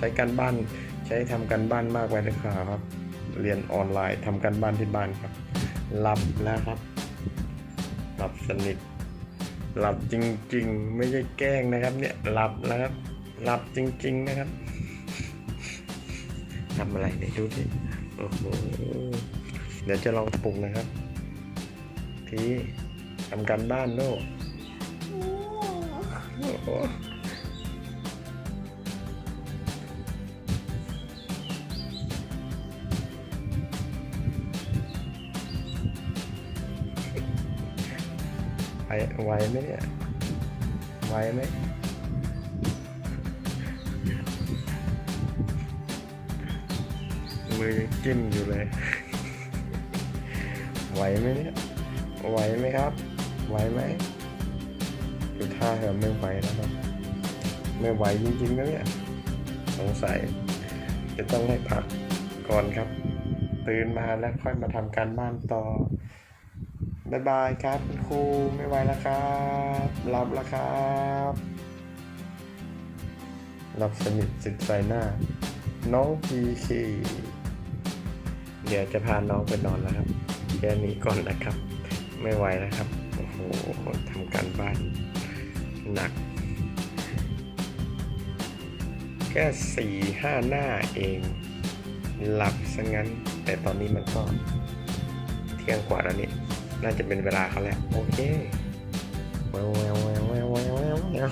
ใช้การบ้าน ใช้ทำการบ้านมากไปหรือเปล่าครับ เรียนออนไลน์ทำการบ้านที่บ้านครับหลับแล้วครับหลับสนิทหลับจริง ๆ ไม่ใช่แกล้งนะครับ เนี่ยหลับแล้วครับหลับจริง ๆ นะครับทำอะไรเนี่ยดูดิโอ้โหเดี๋ยวจะลองปลุกนะครับ ทีทำการบ้านโน่โอ้โห ไหวไหวไหมเนี่ยไหวไหมมือยังจิ้มอยู่เลย ไหวไหมเนี่ย ไหวไหมครับ ไหวไหมดูท่าเธอไม่ไหวแล้วครับ ไม่ไหวจริงๆนะเนี่ย สงสัย จะต้องให้พักก่อนครับ ตื่นมาแล้วค่อยมาทำการบ้านต่อ บายบายครับคุณครูไม่ไหวแล้วครับหลับแล้วครับหลับสนิทสิทธิ์ใส่หน้า น้องพีเคเดี๋ยวจะพาน้องไปนอนแล้วครับแค่นี้ก่อนนะครับ ไม่ไหวแล้วครับโอ้โหทำการบ้านหนักแค่สี่ห้าหน้าเอง หลับซะงั้น แต่ตอนนี้มันก็เที่ยงกว่าแล้วนี่ น่าจะเป็นเวลาเขาแล้วโอเคแววแววแววแววแววแววแวว